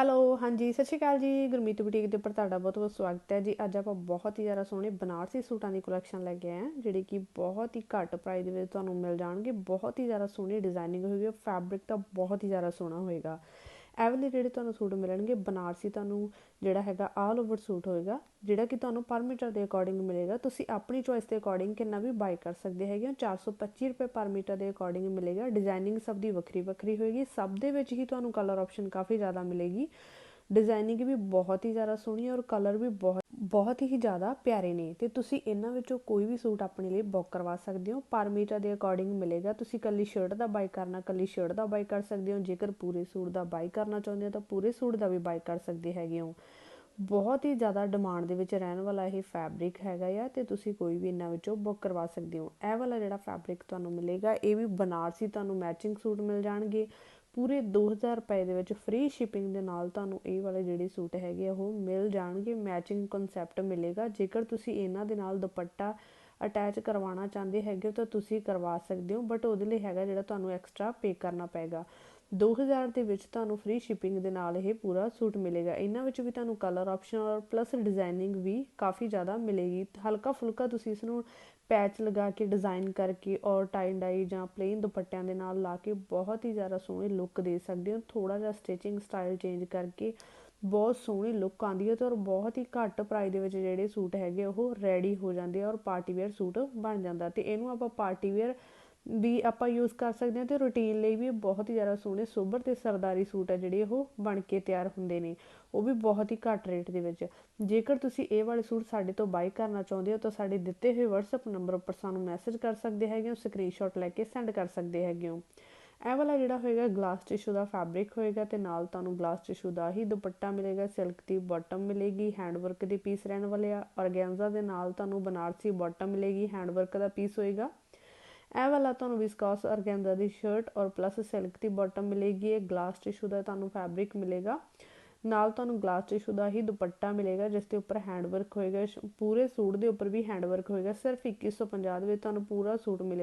Hello ਹਾਂਜੀ, ਸਤਿ ਸ਼੍ਰੀ ਅਕਾਲ ਜੀ। ਗੁਰਮੀਤ ਬੁਟੀਕ ਦੇ ਉੱਪਰ ਤੁਹਾਡਾ ਬਹੁਤ ਬਹੁਤ ਸਵਾਗਤ ਹੈ। ਜੀ, ਅੱਜ ਆਪਾਂ ਬਹੁਤ ਹੀ ਜ਼ਿਆਦਾ ਸੋਹਣੇ ਬਨਾਰਸੀ ਸੂਟਾਂ ਦੀ ਕਲੈਕਸ਼ਨ ਲੈ ਕੇ ਆਏ ਹਾਂ, ਜਿਹੜੇ ਕਿ ਬਹੁਤ ਹੀ ਘੱਟ ਪ੍ਰਾਈਸ ਦੇ ਵਿੱਚ ਤੁਹਾਨੂੰ ਮਿਲ ਜਾਣਗੇ। ਬਹੁਤ ਹੀ ਜ਼ਿਆਦਾ ਸੋਹਣੀ ਡਿਜ਼ਾਈਨਿੰਗ ਹੋਏਗੀ ਫੈਬਰਿਕ ਤਾਂ ਬਹੁਤ ਹੀ ਜ਼ਿਆਦਾ ਸੋਹਣਾ ਹੋਏਗਾ। ਐਵਲੇ ਜਿਹੜੇ ਤੁਹਾਨੂੰ ਸੂਟ ਮਿਲਣਗੇ, ਬਨਾਰਸੀ ਤੁਹਾਨੂੰ ਜਿਹੜਾ ਹੈਗਾ ਆਲ ਓਵਰ ਸੂਟ ਹੋਏਗਾ, ਜਿਹੜਾ ਕਿ ਤੁਹਾਨੂੰ ਪਰ ਮੀਟਰ ਦੇ ਅਕੋਰਡਿੰਗ ਮਿਲੇਗਾ। ਤੁਸੀਂ ਆਪਣੀ ਚੋਇਸ ਦੇ ਅਕੋਰਡਿੰਗ ਕਿੰਨਾ ਵੀ ਬਾਈ ਕਰ ਸਕਦੇ ਹੈਗੇ ਹੋ 425 ਰੁਪਏ ਪਰ ਮੀਟਰ ਦੇ ਅਕੋਰਡਿੰਗ ਮਿਲੇਗਾ। ਡਿਜ਼ਾਈਨਿੰਗ ਸਭ ਦੀ ਵੱਖਰੀ ਵੱਖਰੀ ਹੋਏਗੀ। ਸਭ ਦੇ ਵਿੱਚ ਹੀ ਤੁਹਾਨੂੰ ਕਲਰ ਆਪਸ਼ਨ ਕਾਫੀ ਜ਼ਿਆਦਾ ਮਿਲੇਗੀ। ਡਿਜ਼ਾਈਨਿੰਗ ਵੀ ਬਹੁਤ ਹੀ ਜ਼ਿਆਦਾ ਸੋਹਣੀ ਹੈ ਔਰ ਕਲਰ ਵੀ ਬਹੁਤ ਬਹੁਤ ਹੀ ਜ਼ਿਆਦਾ ਪਿਆਰੇ ਨੇ। ਤੇ ਤੁਸੀਂ ਇਹਨਾਂ ਵਿੱਚੋਂ ਕੋਈ ਵੀ ਸੂਟ ਆਪਣੇ ਲਈ ਬੁੱਕ ਕਰਵਾ ਸਕਦੇ ਹੋ। ਪਰ ਮੀਟਰ ਦੇ ਅਕੋਰਡਿੰਗ ਮਿਲੇਗਾ। ਤੁਸੀਂ ਕੱਲੀ ਸ਼ਰਟ ਦਾ ਬਾਈ ਕਰਨਾ, ਕੱਲੀ ਸ਼ਰਟ ਦਾ ਬਾਈ ਕਰ ਸਕਦੇ ਹੋ। ਜੇਕਰ ਪੂਰੇ ਸੂਟ ਦਾ ਬਾਈ ਕਰਨਾ ਚਾਹੁੰਦੇ ਹੋ ਤਾਂ ਪੂਰੇ ਸੂਟ ਦਾ ਵੀ ਬਾਈ ਕਰ ਸਕਦੇ ਹੈਗੇ ਹੋ। ਬਹੁਤ ਹੀ ਜ਼ਿਆਦਾ ਡਿਮਾਂਡ ਦੇ ਵਿੱਚ ਰਹਿਣ ਵਾਲਾ ਇਹ ਫੈਬਰਿਕ ਹੈਗਾ ਆ ਤੇ ਤੁਸੀਂ ਕੋਈ ਵੀ ਇਹਨਾਂ ਵਿੱਚੋਂ ਬੁੱਕ ਕਰਵਾ ਸਕਦੇ ਹੋ। ਇਹ ਵਾਲਾ ਜਿਹੜਾ ਫੈਬਰਿਕ ਤੁਹਾਨੂੰ ਮਿਲੇਗਾ, ਇਹ ਵੀ ਬਨਾਰਸੀ ਤੁਹਾਨੂੰ ਮੈਚਿੰਗ ਸੂਟ ਮਿਲ ਜਾਣਗੇ। ਪੂਰੇ 2000 ਰੁਪਏ ਦੇ ਵਿੱਚ ਫ੍ਰੀ ਸ਼ਿਪਿੰਗ ਦੇ ਨਾਲ ਤੁਹਾਨੂੰ ਇਹ ਵਾਲੇ ਜਿਹੜੇ ਸੂਟ ਹੈਗੇ ਆ, ਉਹ ਮਿਲ ਜਾਣਗੇ ਮੈਚਿੰਗ ਕਨਸੈਪਟ ਮਿਲੇਗਾ। ਜੇਕਰ ਤੁਸੀਂ ਇਹਨਾਂ ਦੇ ਨਾਲ ਦੁਪੱਟਾ ਅਟੈਚ ਕਰਵਾਉਣਾ ਚਾਹੁੰਦੇ ਹੈਗੇ ਤਾਂ ਤੁਸੀਂ ਕਰਵਾ ਸਕਦੇ ਹੋ ਬਟ ਉਹਦੇ ਲਈ ਹੈਗਾ ਜਿਹੜਾ ਤੁਹਾਨੂੰ ਐਕਸਟਰਾ ਪੇ ਕਰਨਾ ਪਏਗਾ। 2000 ਦੇ ਵਿੱਚ ਤੁਹਾਨੂੰ ਫ੍ਰੀ ਸ਼ਿਪਿੰਗ ਦੇ ਨਾਲ ਇਹ ਪੂਰਾ ਸੂਟ ਮਿਲੇਗਾ। ਇਹਨਾਂ ਵਿੱਚ ਵੀ ਤੁਹਾਨੂੰ ਕਲਰ ਆਪਸ਼ਨ ਔਰ ਪਲੱਸ ਡਿਜ਼ਾਈਨਿੰਗ ਵੀ ਕਾਫੀ ਜ਼ਿਆਦਾ ਮਿਲੇਗੀ। ਹਲਕਾ ਫੁਲਕਾ ਤੁਸੀਂ ਇਸ ਨੂੰ ਪੈਚ ਲਗਾ ਕੇ ਡਿਜ਼ਾਈਨ ਕਰਕੇ ਔਰ ਟਾਈ ਡਾਈ ਜਾਂ ਪਲੇਨ ਦੁਪੱਟਿਆਂ ਦੇ ਨਾਲ ਲਾ ਕੇ ਬਹੁਤ ਹੀ ਜ਼ਿਆਦਾ ਸੋਹਣੀ ਲੁੱਕ ਦੇ ਸਕਦੇ ਹੋ। ਥੋੜਾ ਜਿਹਾ ਸਟਿਚਿੰਗ ਸਟਾਈਲ ਚੇਂਜ ਕਰਕੇ ਬਹੁਤ ਸੋਹਣੀ ਲੁੱਕ ਆਉਂਦੀ ਹੈ ਤੇ ਔਰ ਬਹੁਤ ਹੀ ਘੱਟ ਪ੍ਰਾਈਸ ਦੇ ਵਿੱਚ ਜਿਹੜੇ ਸੂਟ ਹੈਗੇ ਉਹ ਰੈਡੀ ਹੋ ਜਾਂਦੇ ਆ ਔਰ ਪਾਰਟੀ ਵੇਅਰ ਸੂਟ ਬਣ ਜਾਂਦਾ ਤੇ ਇਹਨੂੰ ਆਪਾਂ ਪਾਰਟੀ ਵੇਅਰ ਵੀ ਆਪਾਂ ਯੂਜ਼ ਕਰ ਸਕਦੇ ਹਾਂ ਤੇ ਰੂਟੀਨ ਲਈ ਵੀ ਬਹੁਤ ਹੀ ਜ਼ਿਆਦਾ ਸੋਹਣੇ ਸੋਬਰ ਤੇ ਸਰਦਾਰੀ ਸੂਟ ਹੈ ਜਿਹੜੇ ਉਹ ਬਣ ਕੇ ਤਿਆਰ ਹੁੰਦੇ ਨੇ, ਉਹ ਵੀ ਬਹੁਤ ਹੀ ਘੱਟ ਰੇਟ ਦੇ ਵਿੱਚ। ਜੇਕਰ ਤੁਸੀਂ ਇਹ ਵਾਲੇ ਸੂਟ ਸਾਡੇ ਤੋਂ ਬਾਈ ਕਰਨਾ ਚਾਹੁੰਦੇ ਹੋ ਤਾਂ ਸਾਡੇ ਦਿੱਤੇ ਹੋਏ WhatsApp ਨੰਬਰ ਉੱਪਰ ਸਾਨੂੰ ਮੈਸੇਜ ਕਰ ਸਕਦੇ ਹੈਗੇ ਹੋ ਸਕਰੀਨਸ਼ਾਟ ਲੈ ਕੇ ਸੈਂਡ ਕਰ ਸਕਦੇ ਹੈਗੇ ਹੋ। ਇਹ ਵਾਲਾ ਜਿਹੜਾ ਹੋਏਗਾ ਗਲਾਸ ਟਿਸ਼ੂ ਦਾ ਫੈਬਰਿਕ ਹੋਏਗਾ ਤੇ ਨਾਲ ਤੁਹਾਨੂੰ ਗਲਾਸ ਟਿਸ਼ੂ ਦਾ ਹੀ ਦੁਪੱਟਾ ਮਿਲੇਗਾ ਸਿਲਕ ਦੀ ਬਾਟਮ ਮਿਲੇਗੀ ਹੈਂਡ ਵਰਕ ਦੇ ਪੀਸ ਰਹਿਣ ਵਾਲੇ ਆ ਔਰਗੈਂਜ਼ਾ ਦੇ ਨਾਲ ਤੁਹਾਨੂੰ ਬਨਾਰਸੀ ਬਾਟਮ ਮਿਲੇਗੀ ਹੈਂਡ ਵਰਕ ਦਾ ਪੀਸ ਹੋਏਗਾ। ਇਹ ਵਾਲਾ ਤੁਹਾਨੂੰ ਵਿਸਕੋਸ ਔਰਗੈਂਜ਼ਾ ਦੀ ਸ਼ਰਟ ਔਰ ਪਲੱਸ ਸਿਲਕ ਦੀ ਬਾਟਮ ਮਿਲੇਗੀ, ਇਹ ਗਲਾਸ ਟਿਸ਼ੂ ਦਾ ਤੁਹਾਨੂੰ ਫੈਬਰਿਕ ਮਿਲੇਗਾ। ਨਾਲ ਤੁਹਾਨੂੰ ਗਲਾਸ ਟਿਸ਼ੂ ਦਾ ਹੀ ਦੁਪੱਟਾ ਮਿਲੇਗਾ, ਜਿਸ ਦੇ ਉੱਪਰ ਹੈਂਡ ਵਰਕ ਹੋਏਗਾ, ਪੂਰੇ ਸੂਟ ਦੇ ਉੱਪਰ ਵੀ ਹੈਂਡ ਵਰਕ ਹੋਏਗਾ, ਸਿਰਫ 2150 ਦੇ ਵਿੱਚ ਤੁਹਾਨੂੰ ਪੂਰਾ ਸੂਟ ਮਿਲੇ